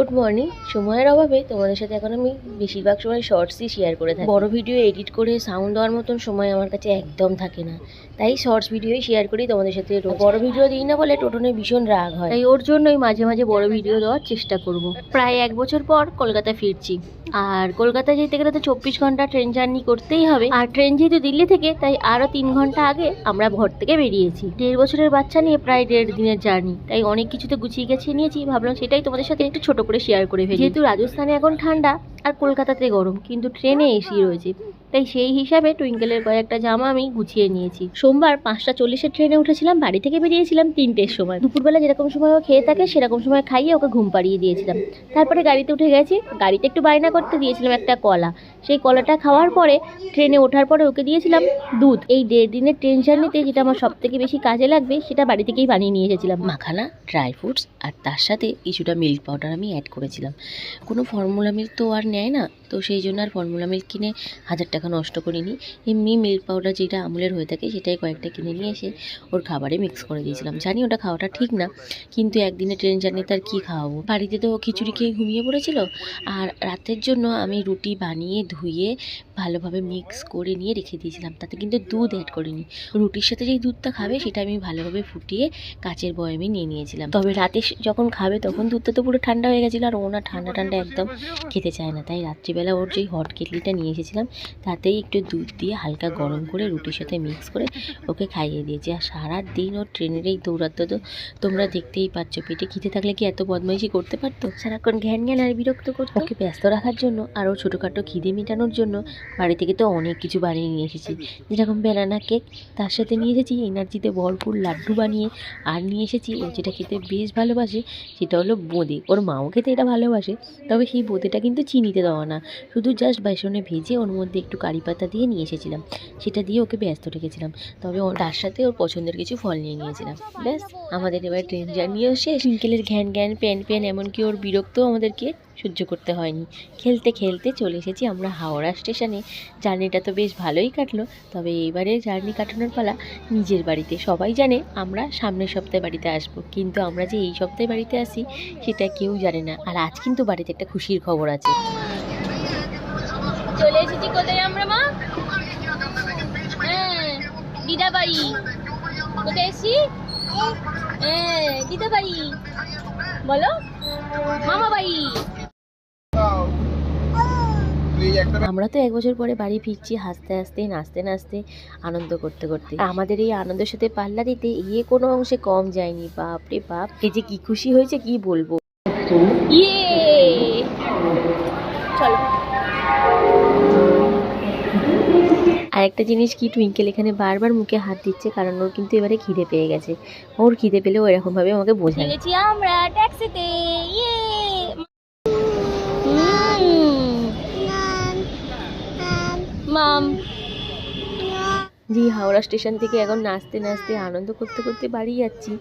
Good morning সময়ের অভাবে তোমাদের সাথে এখন আমি বেশিরভাগ সময় শর্টসই শেয়ার করে থাকি। বড় ভিডিও এডিট করে সাউন্ড দেওয়ার মতন সময় আমার কাছে একদম থাকে না। তাই শর্টস ভিডিওই শেয়ার করি তোমাদের সাথে বড় ভিডিও দিই না বলে টোটনে ভীষণ রাগ হয়। তাই ওর জন্যই মাঝে মাঝে বড় ভিডিও দেওয়ার চেষ্টা করব। প্রায় এক বছর পর কলকাতা ফিরছি। আর কলকাতা যেতে গেলে তো চব্বিশ ঘণ্টা ট্রেন জার্নি করতেই হবে। আর ট্রেন যেহেতু দিল্লি থেকে, তাই আরও তিন ঘণ্টা আগে আমরা ঘর থেকে বেরিয়েছি। দেড় বছরের বাচ্চা নিয়ে প্রায় দেড় দিনের জার্নি তাই অনেক কিছুতে গুছিয়ে গেছিয়ে নিয়েছি। ভাবলাম সেটাই তোমাদের সাথে একটু ছোট করে শেয়ার করে ফেলি। যেহেতু রাজস্থানে এখন ঠান্ডা, আর কলকাতাতে গরম, কিন্তু ট্রেনে এসি রয়েছে। তাই সেই হিসাবে টুইঙ্কেলের কয়েকটা জামা আমি গুছিয়ে নিয়েছি। সোমবার পাঁচটা চল্লিশের ট্রেনে উঠেছিলাম, বাড়ি থেকে বেরিয়েছিলাম তিনটের সময়। দুপুরবেলা যেরকম সময় ও খেয়ে থাকে, সেরকম সময় খাইয়ে ওকে ঘুম পাড়িয়ে দিয়েছিলাম। তারপরে গাড়িতে উঠে গেছি, গাড়িতে একটু বায়না করতে দিয়েছিলাম একটা কলা। সেই কলাটা খাওয়ার পরে ট্রেনে ওঠার পরে ওকে দিয়েছিলাম দুধ। এই দেড় দিনের ট্রেন জার্নিতে যেটা আমার সব থেকে বেশি কাজে লাগবে, সেটা বাড়ি থেকেই বানিয়ে নিয়ে এসেছিলাম। মাখানা ড্রাই ফ্রুটস আর তার সাথে কিছুটা মিল্ক পাউডার আমি অ্যাড করেছিলাম। কোনো ফর্মুলা মিল্ক তো আর নেয় না। তো সেই জন্য আর ফর্মুলা মিল্ক কিনে হাজার টাকা নষ্ট করিনি। এমনি মিল্ক পাউডার যেটা আমুলের হয়ে থাকে সেটাই কয়েকটা কিনে নিয়ে এসে ওর খাবারে মিক্স করে দিয়েছিলাম। জানি ওটা খাওয়াটা ঠিক না, কিন্তু একদিনে ট্রেন জার্নিতে আর কী খাওয়াবো? বাড়িতে তো খিচুড়ি খেয়ে ঘুমিয়ে পড়েছিল। আর রাতের জন্য আমি রুটি বানিয়ে ধুয়ে ভালোভাবে মিক্স করে নিয়ে রেখে দিয়েছিলাম। তাতে কিন্তু দুধ অ্যাড করিনি। রুটির সাথে যেই দুধটা খাবে সেটা আমি ভালোভাবে ফুটিয়ে কাচের বয়ামে নিয়ে নিয়েছিলাম। তবে রাতে যখন খাবে তখন দুধটা তো পুরো ঠান্ডা হয়ে গেছিল আর ও না ঠান্ডা ঠান্ডা একদম খেতে চায় না। তাই রাত্রিবেলা ওর যেই হট কেটলিটা নিয়ে এসেছিলাম তাতেই একটু দুধ দিয়ে হালকা গরম করে রুটির সাথে মিক্স করে ওকে খাইয়ে দিয়েছি। আর সারা দিন ওর ট্রেনের এই দৌড়াতে তো তোমরা দেখতেই পাচ্ছ। পেটে খিদে থাকলে কি এত বদমাইশি করতে পারতো? সারাক্ষণ ঘ্যান ঘ্যান আর বিরক্ত করতো? ওকে ব্যস্ত রাখার জন্য আর ওর ছোটোখাটো খিদে মেটানোর জন্য বাড়ি থেকে তো অনেক কিছু বানিয়ে নিয়ে এসেছি। যেরকম বেলানা কেক তার সাথে নিয়ে এসেছি এনার্জিতে ভরপুর লাড্ডু বানিয়ে আর নিয়ে এসেছি ও যেটা খেতে বেশ ভালোবাসে সেটা হলো বোঁদে। ওর মাও খেতে এটা ভালোবাসে, তবে সেই বোঁদেটা কিন্তু চিনিতে দেওয়া না। শুধু জাস্ট বেসনে ভেজে ওর মধ্যে একটু কারি পাতা দিয়ে নিয়ে এসেছিলাম। সেটা দিয়ে ওকে ব্যস্ত রেখেছিলাম। তবে ওর তার সাথে ওর পছন্দের কিছু ফল নিয়ে নিয়েছিলাম। ব্যাস, আমাদের এবার ট্রেন জার্নিও শেষ। টুইঙ্কেলের ঘ্যান ঘ্যান, প্যান প্যান, এমনকি ওর বিরক্তও আমাদেরকে সহ্য করতে হয়নি। খেলতে খেলতে চলে এসেছি আমরা হাওড়া স্টেশনে। জার্নিটা তো বেশ ভালোই কাটলো, তবে এবারে জার্নি কাটানোর পালা নিজের বাড়িতে। সবাই জানে আমরা সামনের সপ্তাহে বাড়িতে আসব, কিন্তু আমরা যে এই সপ্তাহে বাড়িতে আসি, সেটা কেউ জানে না। আর আজ কিন্তু বাড়িতে একটা খুশির খবর আছে। চলে এসেছি কোথায় আমরা, মা? হ্যাঁ বাড়ি কোথায় এসেছি? হ্যাঁ দিদা বাড়ি বলো মামা আমরা তো এক বছর পরে বাড়ি ফিরছি হাসতে হাসতে নাচতে নাচতে আনন্দ করতে করতে। আমাদের এই আনন্দের সাথে পাল্লা দিতে ইয়ে কোনো অংশে কম যায়নি বাপ রে বাপ। এ যে কি খুশি হয়েছে কি বলব? ইয়ে! চলো। একটা জিনিস কি টুইঙ্কেল এখানে বারবার মুখে হাত দিচ্ছে কারণ ওর কিন্তু এবারে খিদে পেয়ে গেছে। ওর খিদে পেলে ও এরকম ভাবে আমাকে বোঝায় গেছি আমরা ট্যাক্সিতে ইয়ে মাম জি, হাওড়া স্টেশন থেকে এখন নাচতে নাচতে আনন্দ করতে করতে বাড়ি যাচ্ছি।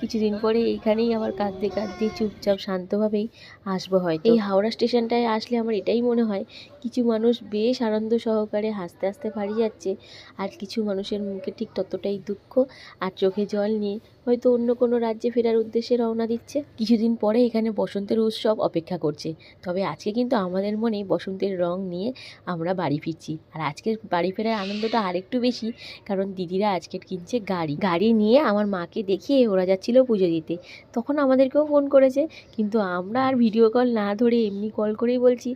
কিছুদিন পরে এইখানেই আবার কাঁদতে কাঁদতে চুপচাপ শান্তভাবেই আসব হয় এই হাওড়া স্টেশনটায় আসলে আমার এটাই মনে হয়, কিছু মানুষ বেশ আনন্দ সহকারে হাসতে হাসতে বাড়ি যাচ্ছে, আর কিছু মানুষের মুখে ঠিক ততটাই দুঃখ আর চোখে জল নিয়ে হয়তো অন্য কোনো রাজ্যে ফেরার উদ্দেশ্যে রওনা দিচ্ছে। কিছুদিন পরে এখানে বসন্তের উৎসব অপেক্ষা করছে। তবে আজকে কিন্তু আমাদের মনে বসন্তের রং নিয়ে আমরা বাড়ি ফিরছি। আর আজকের বাড়ি ফেরার আনন্দটা আরেকটু বেশি, কারণ দিদিরা আজকে কিনছে গাড়ি। গাড়ি নিয়ে আমার মাকে দেখিয়ে ওরা যাচ্ছিল পুজো দিতে। তখন আমাদেরকেও ফোন করেছে, কিন্তু আমরা আর ভিডিও কল না ধরে এমনি কল করেই বলছি,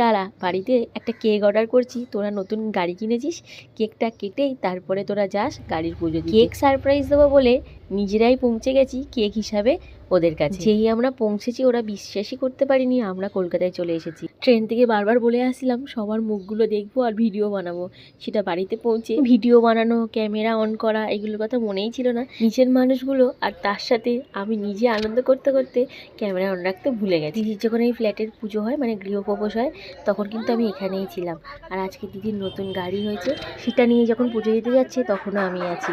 দাঁড়া, বাড়িতে একটা কেক অর্ডার করছি, তোরা নতুন গাড়ি কিনেছিস, কেকটা কেটেই তারপরে তোরা যাস গাড়ির পুজো কেক সারপ্রাইজ দেবো বলে নিজেরাই পৌঁছে গেছি কেক হিসাবে ওদের কাছে। যেই আমরা পৌঁছেছি ওরা বিশ্বাসই করতে পারিনি আমরা কলকাতায় চলে এসেছি। ট্রেন থেকে বারবার বলে আসছিলাম সবার মুখগুলো দেখব আর ভিডিও বানাবো। সেটা বাড়িতে পৌঁছে ভিডিও বানানো ক্যামেরা অন করা এগুলোর কথা মনেই ছিল না। নিচের মানুষগুলো আর তার সাথে আমি নিজে আনন্দ করতে করতে ক্যামেরা অন রাখতে ভুলে গেছি। দিদির যখন এই ফ্ল্যাটের পুজো হয় মানে গৃহপ্রবেশ হয় তখন কিন্তু আমি এখানেই ছিলাম। আর আজকে দিদির নতুন গাড়ি হয়েছে সেটা নিয়ে যখন পুজো দিতে যাচ্ছে তখনও আমি আছি।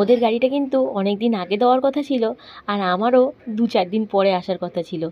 ওদের গাড়িটা কিন্তু অনেক দিন আগে দেওয়ার কথা ছিল আর আমারও দু চার দিন পরে আসার কথা ছিল।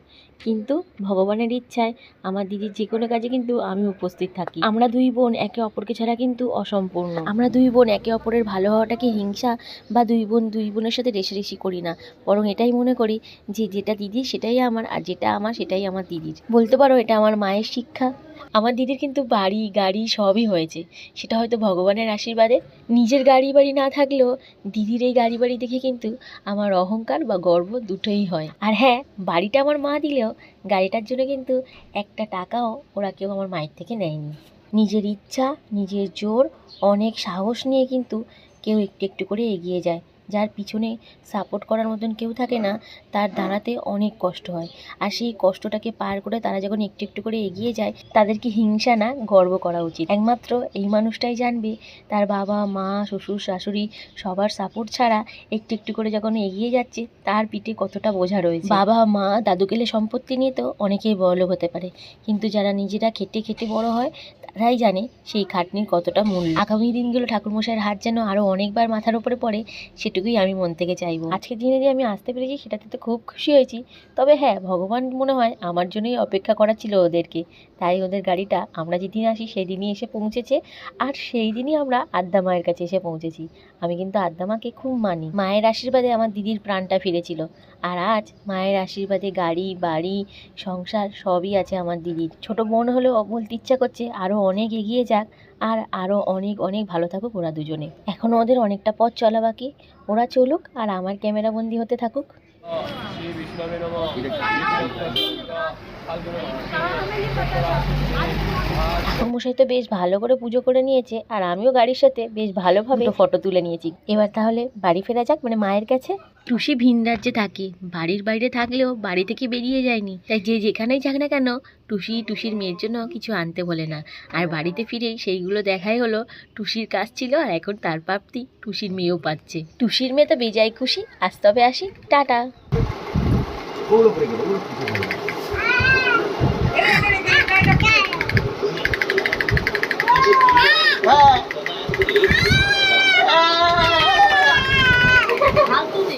কিন্তু ভগবানের ইচ্ছায় আমার দিদির যে কোনো কাজে কিন্তু আমি উপস্থিত থাকি। আমরা দুই বোন একে অপরকে ছাড়া কিন্তু অসম্পূর্ণ। আমরা দুই বোন একে অপরের ভালো হওয়াটাকে হিংসা বা দুই বোন দুই বোনের সাথে রেশারেশি করি না। বরং এটাই মনে করি যে যেটা দিদির সেটাই আমার আর যেটা আমার সেটাই আমার দিদির। বলতে পারো এটা আমার মায়ের শিক্ষা। আমার দিদির কিন্তু বাড়ি, গাড়ি সবই হয়েছে। সেটা হয়তো ভগবানের আশীর্বাদে। নিজের গাড়ি বাড়ি না থাকলেও দিদির এই গাড়ি বাড়ি দেখে কিন্তু আমার অহংকার বা গর্ব দুটোই হয়। আর হ্যাঁ বাড়িটা আমার মা দিলেও গাড়িটার জন্য কিন্তু একটা টাকাও ওরা কেউ আমার মায়ের থেকে নেয়নি। নিজের ইচ্ছা, নিজের জোর, অনেক সাহস নিয়ে কিন্তু কেউ একটু একটু করে এগিয়ে যায়। যার পিছনে সাপোর্ট করার মতন কেউ থাকে না, তার দাঁড়াতে অনেক কষ্ট হয়। আর সেই কষ্টটাকে পার করে তারা যখন একটু একটু করে এগিয়ে যায়, তাদেরকে হিংসা না গর্ব করা উচিত। একমাত্র এই মানুষটাই জানবে, তার বাবা, মা, শ্বশুর, শাশুড়ি সবার সাপোর্ট ছাড়া একটু একটু করে যখন এগিয়ে যাচ্ছে, তার পিঠে কতটা বোঝা রয়েছে। বাবা, মা দাদুকেলে সম্পত্তি নিয়ে তো অনেকেই বড়লোক হতে পারে। কিন্তু যারা নিজেরা খেটে খেটে বড় হয় তারাই জানে সেই খাটনির কতটা মূল্য। আগামী দিনগুলো ঠাকুরমশাইয়ের হাত যেন আরও অনেকবার মাথার উপরে পড়ে, সেটুকুই আমি মন থেকে চাইব। আজকের দিনে যে আমি আসতে পেরেছি, সেটাতে তো খুব খুশি হয়েছি। তবে হ্যাঁ ভগবান মনে হয় আমার জন্যই অপেক্ষা করা ছিল ওদেরকে। তাই ওদের গাড়িটা আমরা যেদিন আসি সেই দিনই এসে পৌঁছেছে। আর সেই দিনই আমরা আদ্যা মায়ের কাছে এসে পৌঁছেছি। আমি কিন্তু আদ্যা মাকে খুব মানি। মায়ের আশীর্বাদে আমার দিদির প্রাণটা ফিরেছিল। আর আজ মায়ের আশীর্বাদে গাড়ি, বাড়ি, সংসার সবই আছে আমার দিদির। ছোট বোন হলেও বলতে ইচ্ছা করছে আরও অনেক এগিয়ে যাক, আর আরও অনেক অনেক ভালো থাকুক ওরা দুজনে। এখনও ওদের অনেকটা পথ চলা বাকি। ওরা চলুক আর আমার ক্যামেরাবন্দি হতে থাকুক। ঠাকুরমশাই তো বেশ ভালো করে পুজো করে নিয়েছে আর আমিও গাড়ির সাথে বেশ ভালোভাবে ফটো তুলে নিয়েছি। এবার তাহলে বাড়ি ফেরা যাক মানে মায়ের কাছে? টুসি ভিন রাজ্যে থাকে বাড়ির বাইরে থাকলেও বাড়ি থেকে বেরিয়ে যায়নি। তাই যে যেখানেই যাক না কেন টুসি টুসির মেয়ের জন্য কিছু আনতে বলে না। আর বাড়িতে ফিরেই সেইগুলো দেখাই হলো টুসির কাজ ছিল আর এখন তার প্রাপ্তি টুসির মেয়েও পাচ্ছে। টুসির মেয়ে তো বেজায় খুশি আজ তবে আসি টাটা। 감.